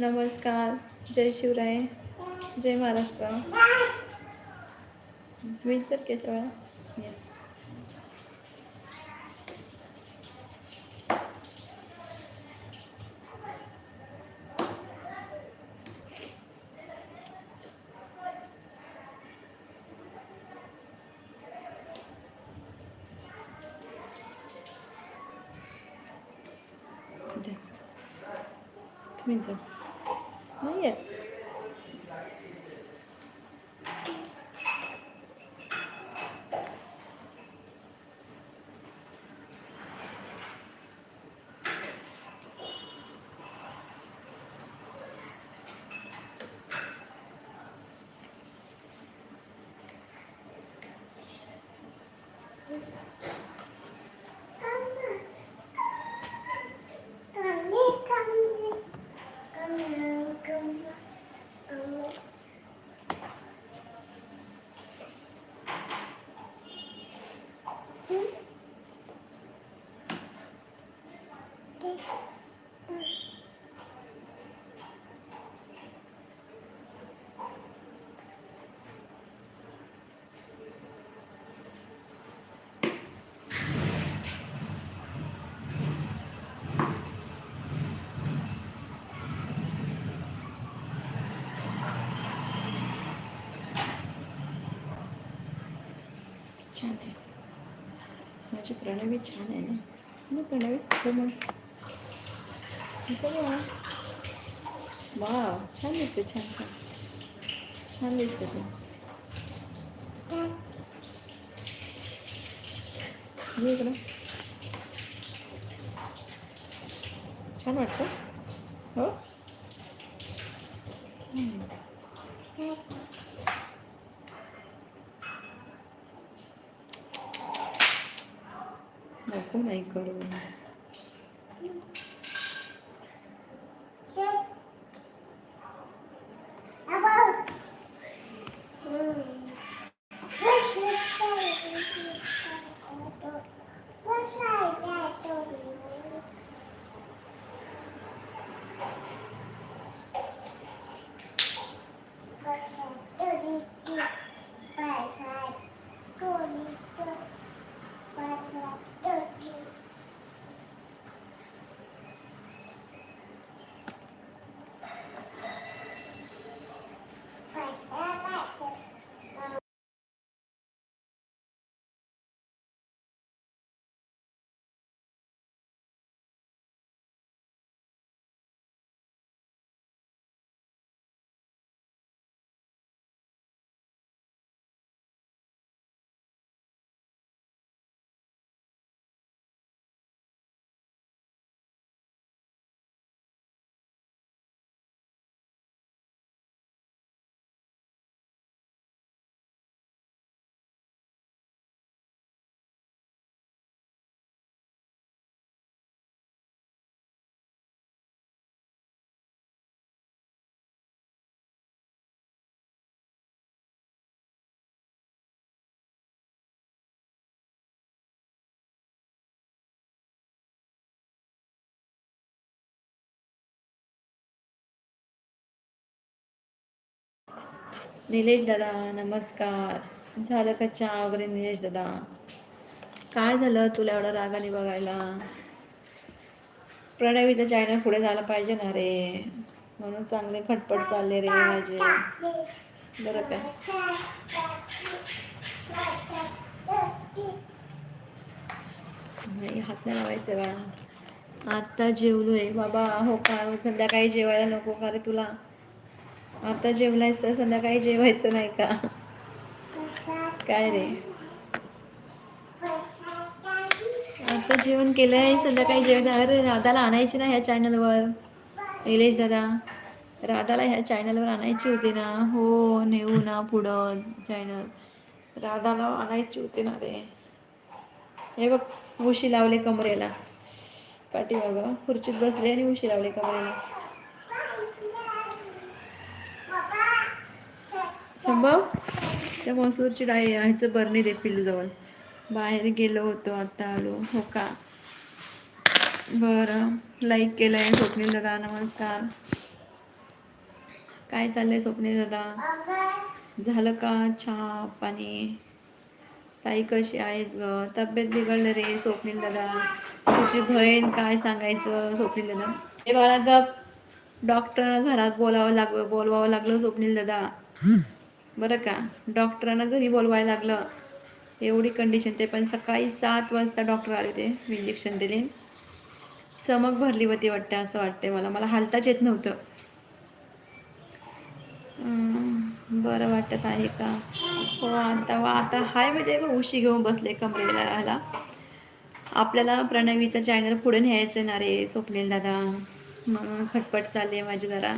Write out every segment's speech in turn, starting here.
नमस्कार जय शिवराय जय महाराष्ट्र. मी सर तुम्ही जा नाही येत छान आहे. माझी प्रणवी छान आहे ना. प्रणवी हो ना प्रणवी हो मग इथं बघा. वाव छान दिसते छान छान छान दिसते तू ये इकडं छान वाटतं हो निलेश दादा नमस्कार. झालं का चहा वगैरे निलेश दादा? काय झालं? तुला एवढा रागाने बघायला. प्रणवीचं चॅनल पुढे झालं पाहिजे ना रे. म्हणून चांगले खटपट चालले रे माझे. बरं काय नाही हात नाही लावायचं बा. आत्ता जेवलोय. बाबा हो का? संध्याकाळी जेवायला नको का रे तुला? आता जेवलायस तर संध्याकाळी जेवायचं नाही का? काय रे? आता जेवण केलंय संध्याकाळी जेवण अरे राधाला आणायची ना ह्या चॅनलवर निलेश दादा राधाला ह्या चॅनलवर आणायची होती ना. हो नेऊ ना पुढं चॅनल राधाला आणायची होती ना रे. हे बघ उशी लावले कमरेला. पाठीमागं खुर्चीत बसले आणि उशी लावले कमरेला. संभव त्या मसूरची डाळ ह्याचं बरणी दे पिल्लूजवळ. बाहेर गेलो होतो आता आलो. हो का? बरं. लाईक केलं आहे स्वप्नील दादा नमस्कार. काय चाललंय स्वप्नील दादा? झालं का चहा पाणी? ताई कशी आहेस ग? तब्येत बिघडलं रे स्वप्नील दादा. तुझी बहीण काय सांगायचं स्वप्नील दादा? हे बाळा गप. डॉक्टर घरात बोलावं लागलं बोलवावं लागलं स्वप्नील दादा. बरं का? डॉक्टरांना घरी बोलवायला लागलं. एवढी कंडिशन ते पण सकाळी सात वाजता डॉक्टर आले होते इंजेक्शन दिले. चमक भरली होती वाटते असं वाटते मला. मला हालताच येत नव्हतं. बरं वाटत आहे का? हो आता आता हाय म्हणजे उशी घेऊन बसले कमरेला राहायला आपल्याला प्रणवीचं चॅनल पुढे न्यायचं ना रे स्वप्नील दादा. मग खटपट चालले माझी जरा.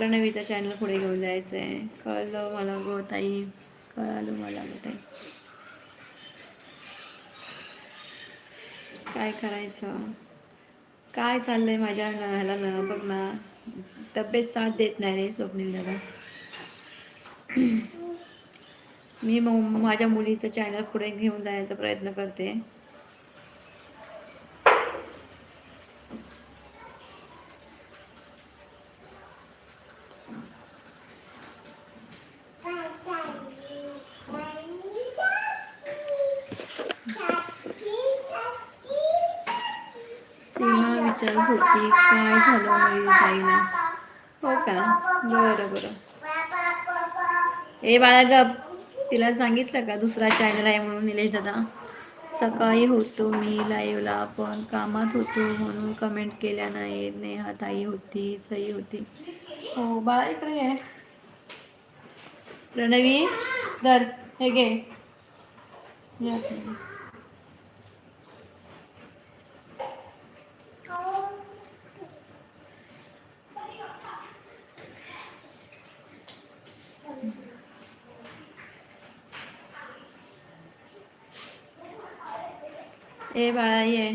प्रणवीचा चॅनल पुढे घेऊन जायचं आहे कळलं मला गो ताई. कळालं मला गो ताई. काय करायचं? काय चाललंय माझ्या न- ह्याला ना? बघ ना. तब्येत साथ देत नाही रे स्वप्नील दादा. मी मग माझ्या मुलीचं चॅनल पुढे घेऊन जाण्याचा प्रयत्न करते सीमा विचारत होती काय झालं मुली ताईला हो का? बरं बरं. ए बाळा गप. तिला सांगितलं का? दुसरा चॅनल आहे म्हणून निलेश दादा. सकाळी होतो मी लाईव्हला पण कामात होतो म्हणून कमेंट केल्या नाहीत. नेहा ताई होती सई होती. हो बाळा इकडे आहे प्रणवी दर हे घे. ए बाळा ये.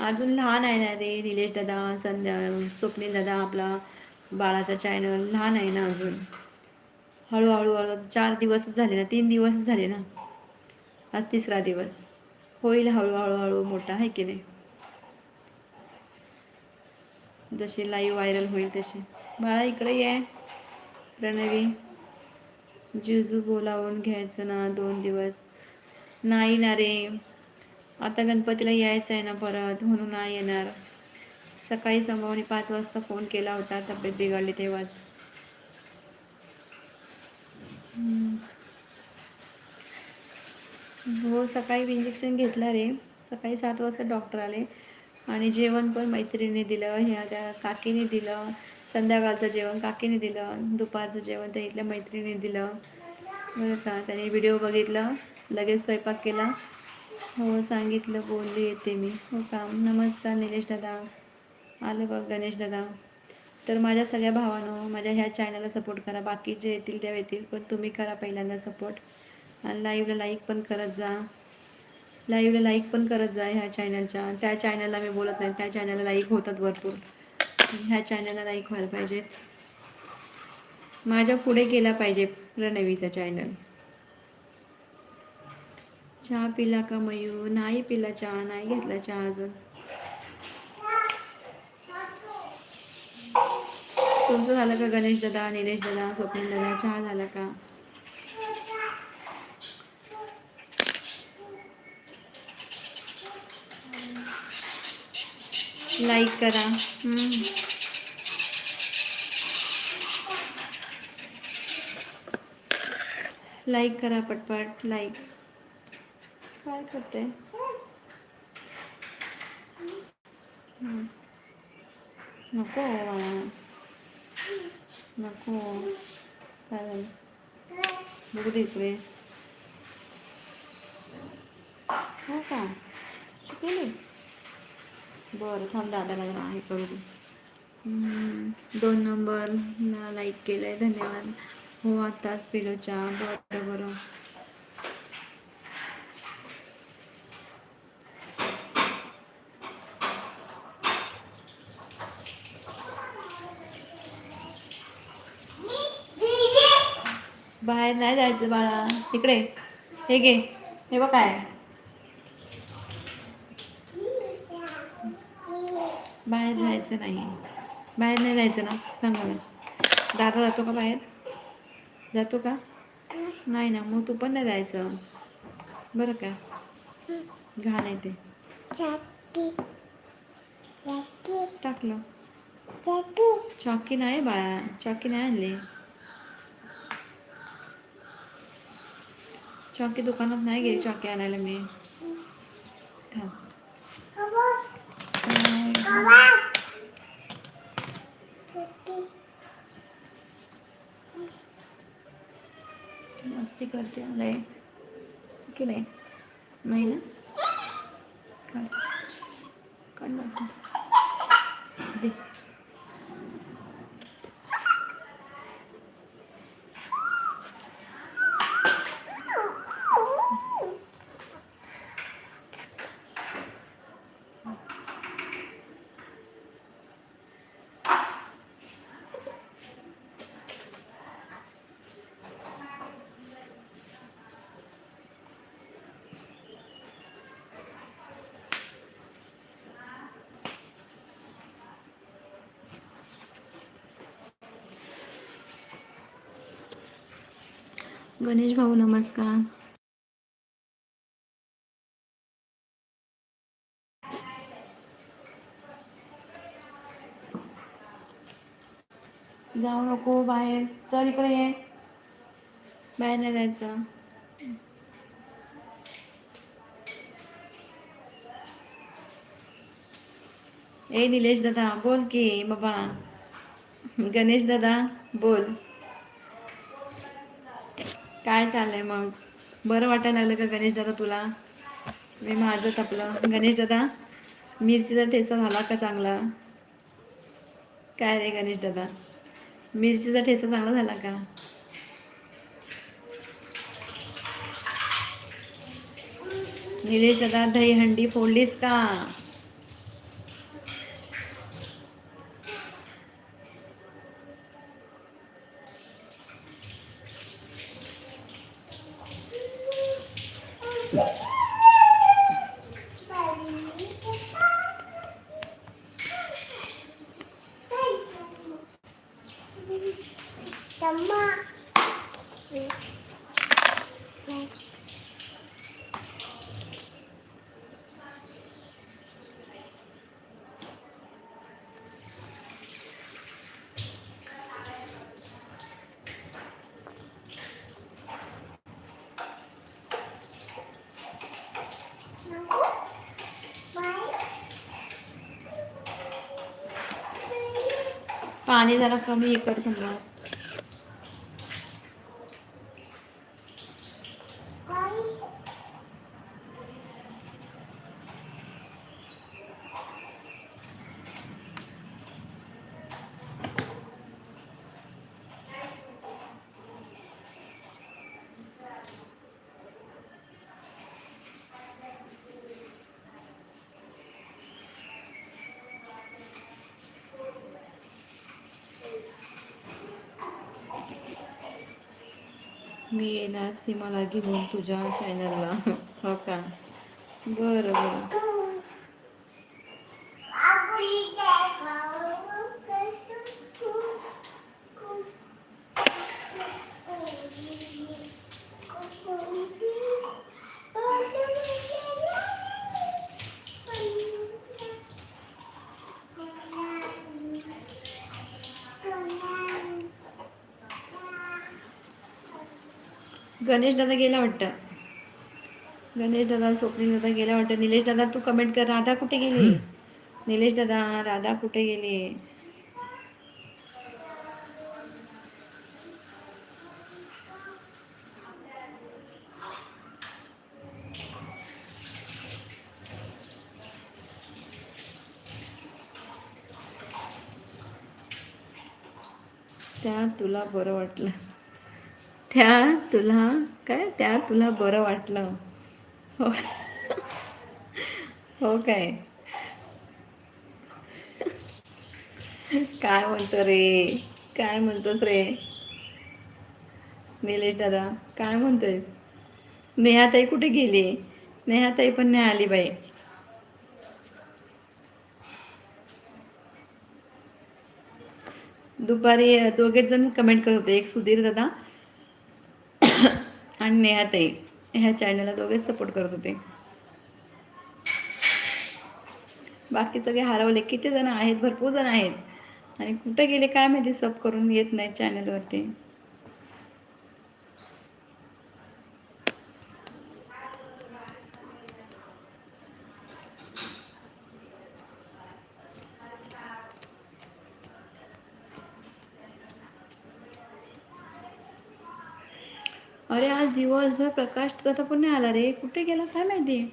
अजून लहान आहे ना रे निलेश दादा संध्या स्वप्नील दादा आपला बाळाचा चॅनल लहान आहे ना अजून. हळूहळू हळू चार दिवसच झाले ना तीन दिवसच झाले ना. आज तिसरा दिवस. होईल हळूहळू हळू मोठा आहे की नाही? जशी लाईव्ह व्हायरल होईल तशी. बाळा इकडे ये प्रणवी. जिजू बोलावून घ्यायचं ना दोन दिवस. नाही ना रे. आता गणपतीला यायचं आहे ना परत म्हणून नाही येणार. सकाळी संभावनी पाच वाजता फोन केला होता तब्येत बिघडली तेव्हाच. हो सकाळी इंजेक्शन घेतलं रे. सकाळी सात वाजता डॉक्टर आले. आणि जेवण पण मैत्रिणीने दिलं ह्या त्या काकीने दिलं. संध्याकाळचं जेवण काकीने दिलं दुपारचं जेवण त्या इथल्या मैत्रिणीने दिलं. बरं का त्याने व्हिडिओ बघितलं लगेच स्वयंपाक केला. हो सांगितलं बोलली येते मी. हो का? नमस्कार निलेश दादा. आलं बघ गणेश दादा. तर माझ्या सगळ्या भावानं माझ्या ह्या चॅनलला सपोर्ट करा. बाकी जे येतील त्या येतील. पण तुम्ही करा पहिल्यांदा सपोर्ट आणि लाईव्हला लाईक पण करत जा. लाईव्हला लाईक पण करत जा ह्या चॅनलच्या त्या चॅनलला मी बोलत नाही. त्या चॅनलला लाईक होतात भरपूर. ह्या चॅनलला लाईक व्हायला पाहिजेत माझ्या पुढे गेला पाहिजे प्रणवीचा चॅनल चहा पिला का मयू नाही पिला चहा नाही घेतला चहा अजून. तुमचं झालं का गणेश दादा निलेश दादा स्वप्नील दादा? चहा झाला का? लाईक करा. लाईक करा पटपट लाईक. काय करते? नको. नको. काय झालं? बघू दे इकडे. हो का? शिकवली? बरं थांब दादाला जरा हे करू दोन नंबर लाईक केलं आहे धन्यवाद. हो आत्ताच पिलो चहा. बरं बरं. बाहेर नाही जायचं बाळा. इकडे. हे घे. हे बघ काय बाहेर जायचं नाही. बाहेर नाही जायचं ना? सांग मला दादा जातो का बाहेर? जातो का? नाही ना मग तू पण नाही जायचं. बरं का? घाण आहे ते. टाकलं. चॉकी नाही बाळा चॉकी नाही आणली. चॉकी दुकानात नाही गेली चॉकी आणायला मी. थांब. मस्ती करते. आलाय की नाही? नाही ना? काढ. काढ दे. गणेश भाऊ नमस्कार. जाऊ नको बाहेर. चल इकडे ये. बाहेर नाही जायचं. ए निलेश दादा बोल की बाबा. गणेश दादा बोल. काय चाललंय मग? बरं वाटायला लागलं का गणेश दादा तुला? मी माझं तपलं. गणेश दादा मिरचीचा ठेचा झाला का चांगला? काय रे गणेश दादा? मिरचीचा ठेचा चांगला झाला का? निलेश दादा दही हंडी फोडलीस का? पाणी जरा कमी हे कर समजा मी येणार सीमाला घेऊन तुझ्या चॅनलला हो का? बरं बरं. गणेश दादा गेला वाटतं. गणेश दादा स्वप्नील दादा गेला वाटतं. निलेश दादा तू कमेंट कर. राधा कुठे गेली? निलेश दादा राधा कुठे गेली? त्या तुला बरं वाटलं. त्या तुला काय? त्या तुला बरं वाटलं. हो. हो काय? काय म्हणतो रे? काय म्हणतोस रे? निलेश दादा काय म्हणतोयस? नेहाताई कुठे गेली? नेहाताई पण नाही आली बाई. दुपारी दोघेच जण कमेंट करत होते. एक सुधीर दादा आणि नेहाताई ह्या चॅनलला दोघेच सपोर्ट करत होते. बाकी सगळे हरवले. किती जण आहेत? भरपूर जण आहेत. आणि कुठं गेले काय माहिती? सब करून येत नाही चॅनलवरती अरे आज दिवसभर प्रकाश कसा पण नाही आला रे. कुठे गेला काय माहिती?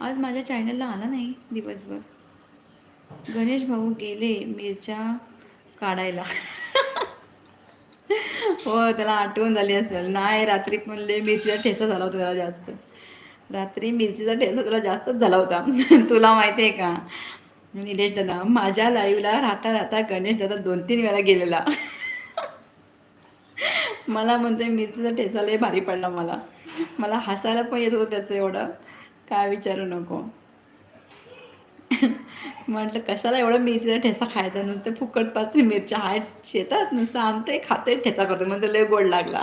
आज माझ्या चॅनलला आला नाही दिवसभर. गणेश भाऊ गेले मिरच्या काढायला. हो त्याला आठवण झाली असेल. नाही रात्री पण मिरचीचा ठेसा झाला होता त्याला जास्त. रात्री मिरचीचा ठेसा त्याला जास्तच झाला होता. तुला माहिती आहे का? निलेश दादा माझ्या लाईव्हला राहता राहता गणेश दादा दोन तीन वेळा गेलेला. मला म्हणते मिरचीचा ठेचा लय भारी पडला मला. मला हसायला पण येत होतं त्याचं एवढं. काय विचारू नको. म्हटलं कशाला एवढं मिरचीचा ठेचा खायचा? नुसते फुकट पाचरी मिरच्या आहेत शेतात नुसतं आमते खाते ठेचा करतो म्हणजे लय गोड लागला.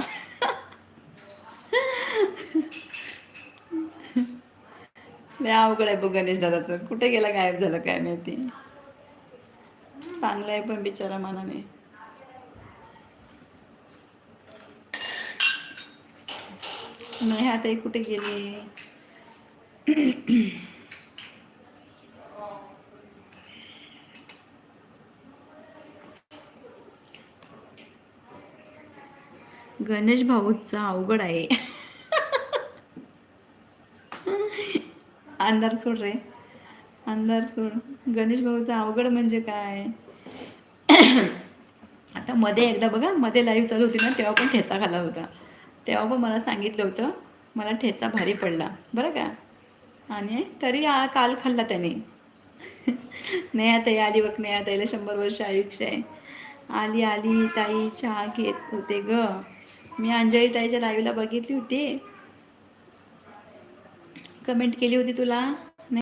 लय अवघड आहे बघ गणेश दादाचं. कुठे गेला गायब झालं काय माहिती? चांगलं आहे पण बिचारा मनाने. नाही आता कुठे गेले? गणेश भाऊचा अवघड आहे. अंधार सोड रे. अंधार सोड. गणेश भाऊचा अवघड म्हणजे काय? आता मध्ये एकदा बघा मध्ये लाईव्ह चालू होती ना तेव्हा पण ठेचा खाला होता. तेव्हा पण मला सांगितलं होतं मला ठेचा भारी पडला. बरं का? आणि तरी आ काल खाल्ला त्याने. नेहा ताई आली बघ नेहा ताईला शंभर वर्ष आयुष्य आहे. आली आली ताई चहा घेत होते ग. मी अंजली ताईच्या लाईव्हला बघितली होती. कमेंट केली होती तुला?